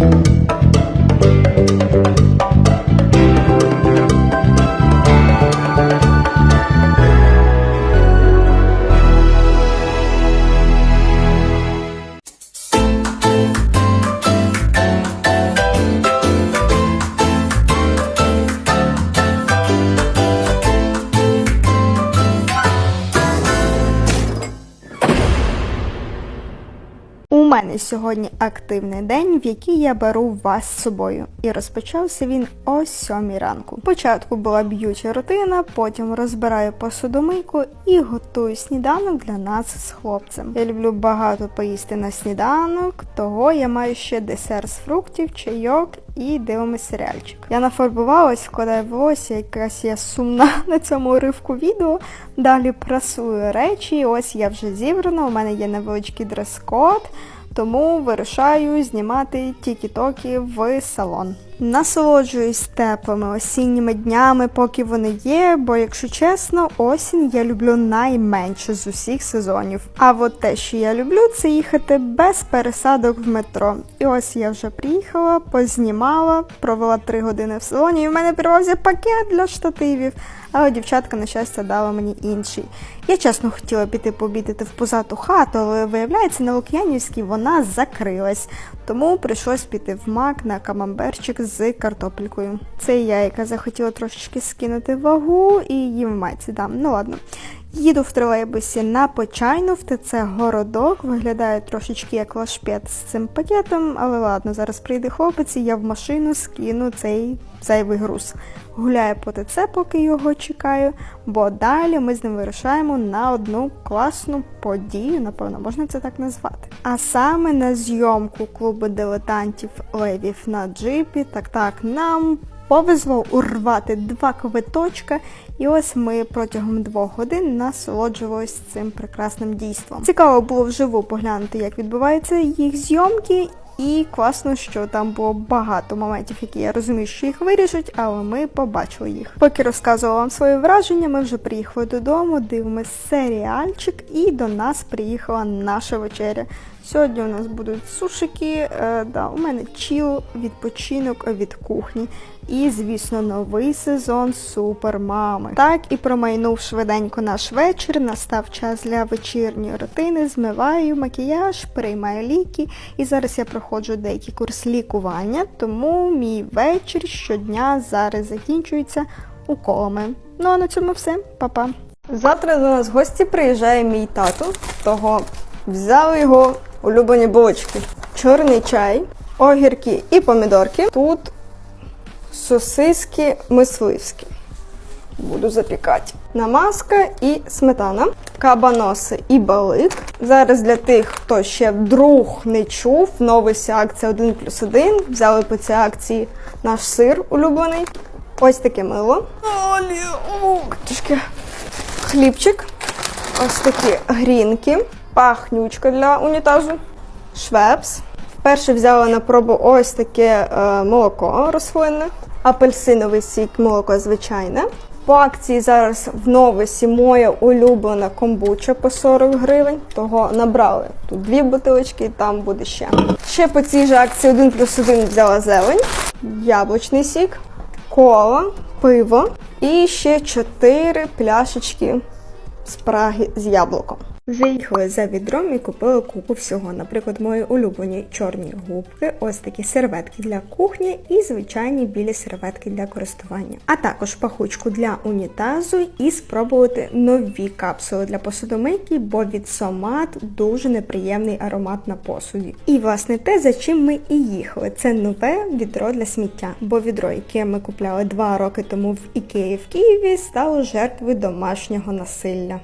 У мене сьогодні активний день, в який я беру вас з собою. І розпочався він о сьомій ранку. Спочатку була б'юча рутина, потім розбираю посудомийку і готую сніданок для нас з хлопцем. Я люблю багато поїсти на сніданок, того я маю ще десерт з фруктів, чайок і дивимось серіальчик. Я нафарбувалась, вкладаю волосся, якраз я сумна на цьому уривку відео. Далі прасую речі. Ось я вже зібрана. У мене є невеличкий дрес-код. Тому вирішаю знімати тікі-токи в салон. Насолоджуюсь теплими осінніми днями, поки вони є, бо, якщо чесно, осінь я люблю найменше з усіх сезонів. А от те, що я люблю, це їхати без пересадок в метро. І ось я вже приїхала, познімала, провела три години в салоні, і в мене привозив пакет для штативів. Але дівчатка, на щастя, дала мені інший. Я чесно хотіла піти пообідати в позату хату, але виявляється, на Лук'янівській вона закрилась. Тому прийшлось піти в мак на камамберчик з картопелькою. Це я, яка захотіла трошечки скинути вагу і їм в майці дам. Ну ладно. Їду в тролейбусі на почайну в ТЦ городок. Виглядає трошечки як лашпет з цим пакетом, але ладно, зараз прийде хлопець і я в машину скину цей зайвий груз. Гуляю по ТЦ, поки його чекаю, бо далі ми з ним вирушаємо на одну класну подію, напевно, можна це так назвати. А саме на зйомку клубу дилетантів левів на джипі. Так так, нам повезло урвати два квиточка, і ось ми протягом двох годин насолоджувалися цим прекрасним дійством. Цікаво було вживу поглянути, як відбуваються їх зйомки. І класно, що там було багато моментів, які я розумію, що їх вирішать, але ми побачили їх. Поки розказувала вам свої враження, ми вже приїхали додому, дивимося серіальчик, і до нас приїхала наша вечеря. Сьогодні у нас будуть сушики, е, да, у мене чіл, відпочинок від кухні. І, звісно, новий сезон Супермами. Так і промайнув швиденько наш вечір. Настав час для вечірньої рутини. Змиваю макіяж, приймаю ліки. І зараз я проходжу деякий курс лікування, тому мій вечір щодня зараз закінчується уколами. Ну а на цьому все, Па-па. Завтра до нас в гості приїжджає мій тато, того взяли його улюблені булочки. Чорний чай, огірки і помідорки. Тут сосиски мисливські. Буду запікати. Намазка і сметана, кабаноси і балик. Зараз для тих, хто ще вдруг не чув, новися акція 1 плюс 1. Взяли по цій акції наш сир улюблений. Ось таке мило. Трішки хлібчик. Ось такі грінки. Пахнючка для унітазу. Швепс. Вперше взяла на пробу ось таке е, молоко рослинне, апельсиновий сік, молоко звичайне. По акції зараз в новисі моя улюблена комбуча по 40 гривень, того набрали тут дві бутилочки, і там буде ще. Ще по цій же акції 1 плюс 1 взяла зелень, яблучний сік, кола, пиво і ще 4 пляшечки з Праги з яблуком. Заїхали за відром і купили купу всього. Наприклад, мої улюблені чорні губки, ось такі серветки для кухні і звичайні білі серветки для користування. А також пахучку для унітазу і спробувати нові капсули для посудомийки, бо від Сомат дуже неприємний аромат на посуді. І власне те, за чим ми і їхали, це нове відро для сміття. Бо відро, яке ми купляли два роки тому в Ікеї в Києві, стало жертвою домашнього насилля.